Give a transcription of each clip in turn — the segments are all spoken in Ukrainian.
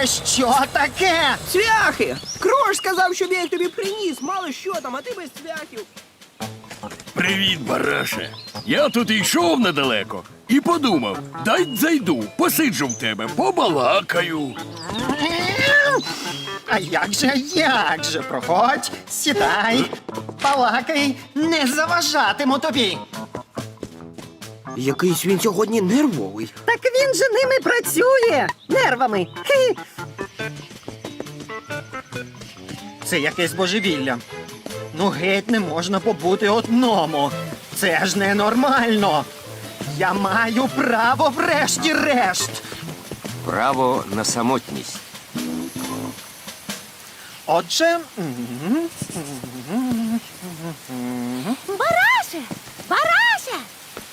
Це що таке? Цвяхи! Крош сказав, щоб я їх тобі приніс. Мало що там, а ти без цвяхів. Привіт, бараше. Я тут йшов недалеко і подумав, дай зайду, посиджу в тебе, побалакаю. А як же, як же, проходь, сідай, балакай, не заважатиму тобі. Якийсь він сьогодні нервовий. Так він же ними працює, нервами. Це якесь божевілля. Ну, геть не можна побути одному. Це ж ненормально. Я маю право врешті-решт. Право на самотність. Отже, Бараше! Бараше!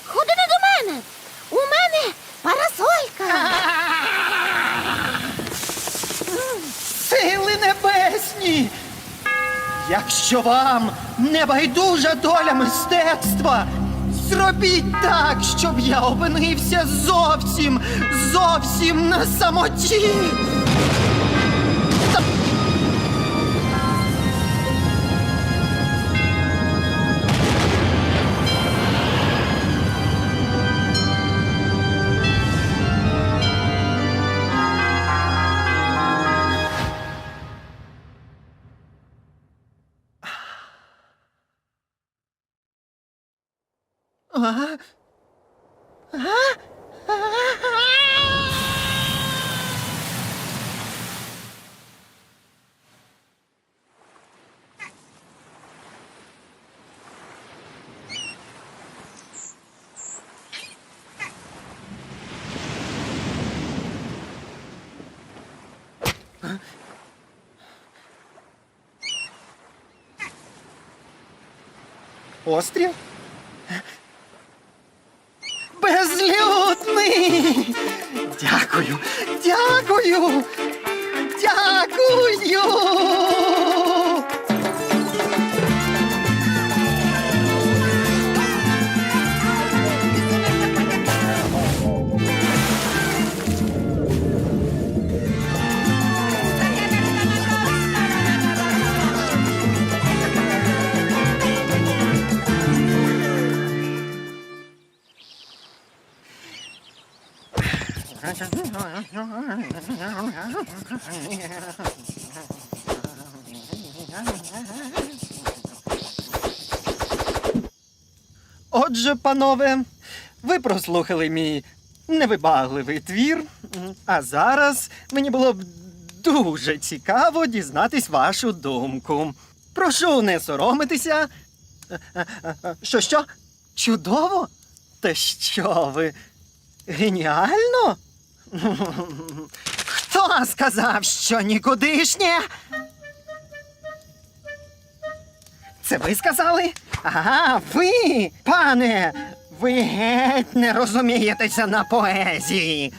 Ходи не до мене! У мене парасолька! сили небесні! Якщо вам не байдужа доля мистецтва, зробіть так, щоб я опинився зовсім, зовсім на самоті. А? Отже, панове, ви прослухали мій невибагливий твір, а зараз мені було б дуже цікаво дізнатись вашу думку. Прошу не соромитися. Що, що? Чудово? Та що ви? Геніально? Хто сказав, що нікудишнє? Це ви сказали? Ага, ви, пане, ви геть не розумієтеся на поезії.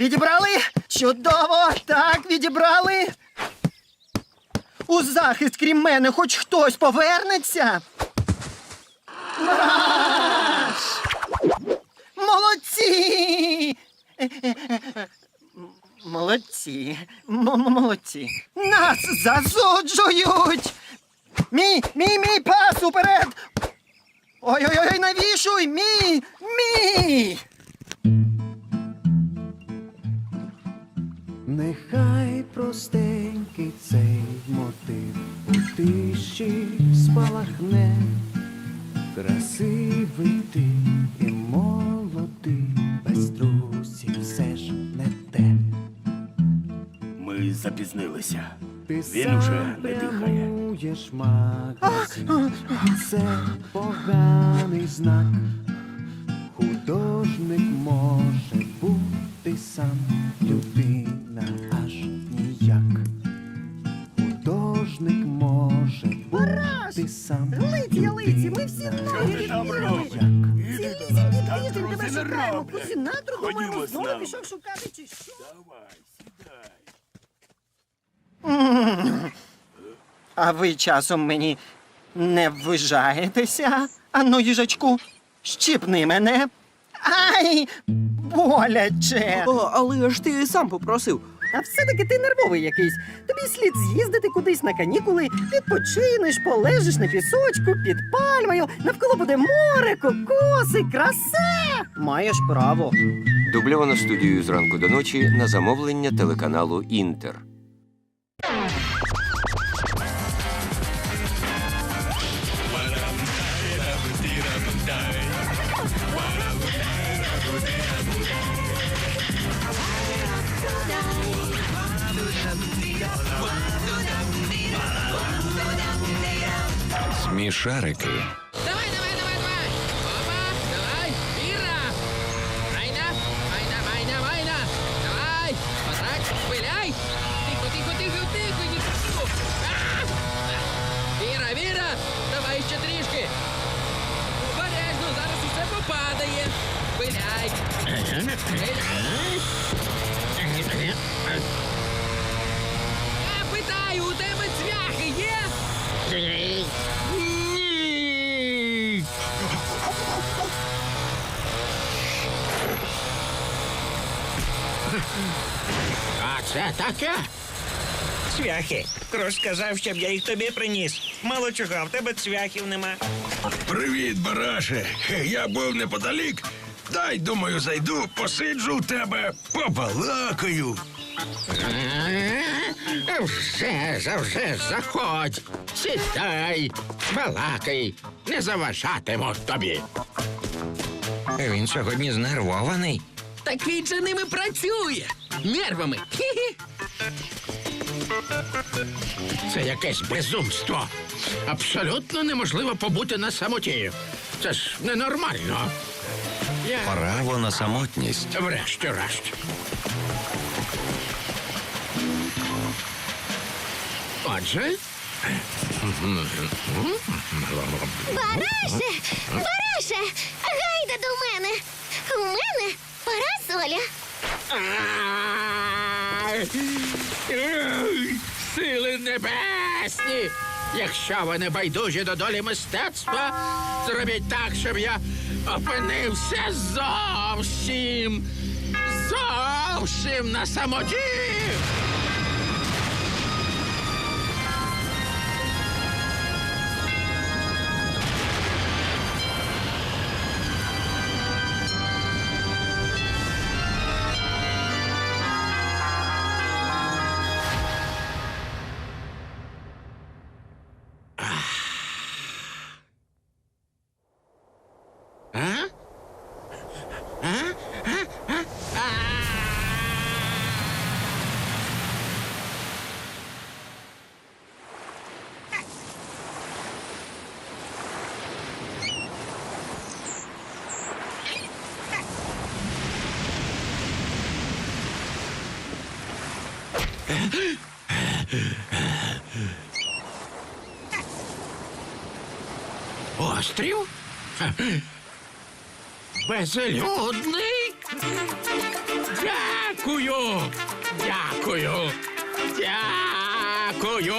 Відібрали? Чудово! Так, відібрали. У захист, крім мене, хоч хтось повернеться. Молодці! Молодці. Молодці. Нас засуджують. Мій, мій, тиші спалахне. Красивий ти і молодий, без друзів все ж не те. Ми запізнилися. Ти Він уже не дихає. магазин. Це поганий знак. Художник може бути сам, людина бути сам. Лиці, лиці, ми всі ноги ти робиш? Цілісінький тиждень тебе не шукаємо. роблять. Думаємо, знову пішов шукати чи що? А ви часом мені не ввижаєтеся? Ану, їжачку, щіпни мене. Ай, боляче. О, але ж ти сам попросив. А все-таки ти нервовий якийсь. Тобі слід з'їздити кудись на канікули, відпочинеш, полежиш на пісочку, під пальмою, навколо буде море, кокоси, краса. Маєш право. Дубльовано студію зранку до ночі на замовлення телеканалу Інтер. Смішарики. Давай, давай, давай, давай! Опа, давай, Іра! Майна, майна, майна, майна! Давай! Отак, пиляй! Тихо, тихо, тихо, тихо, тихо! Віра, Віра! Давай ще трішки! Обережно, зараз усе попадає! Пиляй! Пиляй! Я питаю, у тебе цвяхи є? А це таке? Цвяхи. Крош сказав, щоб я їх тобі приніс. Мало чого, а в тебе цвяхів нема. Привіт, бараше. Я був неподалік. Дай, думаю, зайду, посиджу у тебе, побалакаю. Вже, завжди заходь. Сідай, балакай, не заважатиму тобі. Він сьогодні знервований. Так він же ними працює. Нервами. Хі-хі. Це якесь безумство. Абсолютно неможливо побути на самоті. Це ж ненормально. Я Право на самотність. врешті-решт. Отже, Бараше! Бараше! Гайда до мене! У мене парасоля. Ай! Сили небесні! Якщо ви не байдужі до долі мистецтва, зробіть так, щоб я опинився зовсім, зовсім на самоті. Острів? Безлюдний? Дякую! Дякую! Дякую!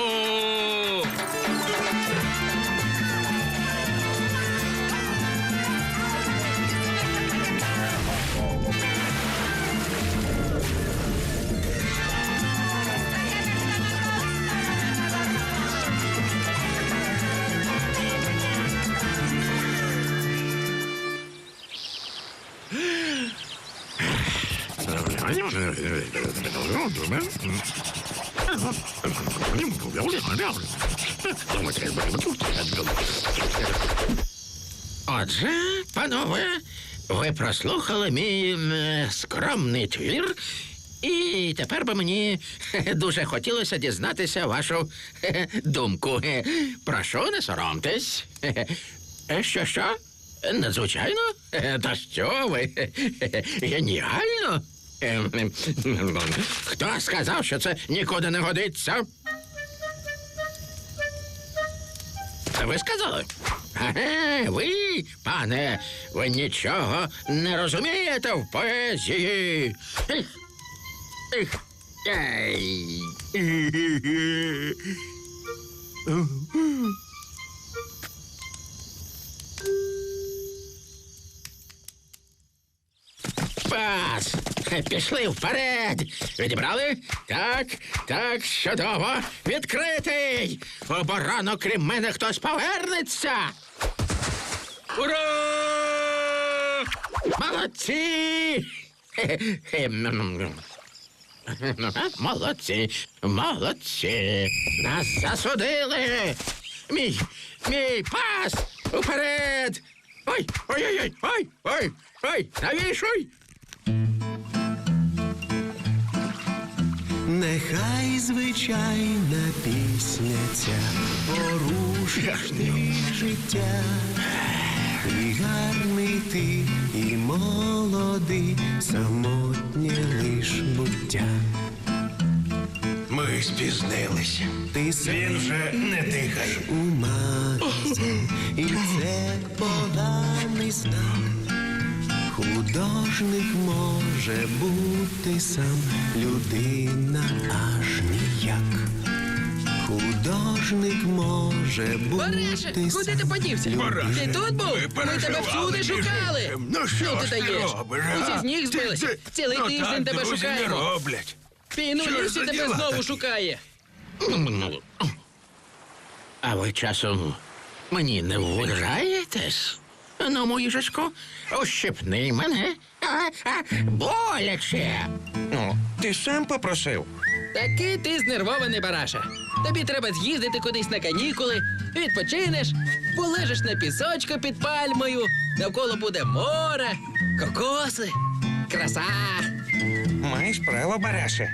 Отже, панове, ви прослухали мій скромний твір, і тепер би мені дуже хотілося дізнатися вашу думку. Прошу, не соромтесь. Е, що, що? Надзвичайно? Е, та що ви? Геніально? Ем, ем, Хто сказав, що це нікуди не годиться? Ви сказали? Еге, ви, пане, ви нічого не розумієте в поезії. Ей. Пішли вперед! Відібрали? Так, так, чудово! Відкритий! Оборона, крім мене, хтось повернеться! Ура! Молодці! Молодці, молодці! Нас засудили! Мій, мій пас! Уперед! Ой, ой, ой, ой, ой, ой, ой, навішуй! Нехай звичайна пісня ця порушить твій життя. І гарний ти, і молодий, самотнє лиш буття. Ми спізнилися. Ти Він вже не дихає. у магазин, і це поганий знак. Художник може бути сам, людина аж ніяк. Художник може бути Барише, куди ти подівся? людина- Ти тут був? Ми Ми тебе переживали, всюди між шукали. іншим. Ну, що ти ж ти даєш? робиш, а? Усі з ніг Ти- збилися. ти- Цілий ну, тиждень так, тебе друзі, не шукаємо. роблять. Піну Що ж лісі за тебе діла знову такі? шукає. А ви часом мені не вважаєтесь? Ну, моїжечко, ощипни мене. А, а, боляче. Ну, ти сам попросив. Такий ти знервований, бараша. Тобі треба з'їздити кудись на канікули, відпочинеш, полежиш на пісочку під пальмою, навколо буде море, кокоси, краса. Маєш право, Бараше.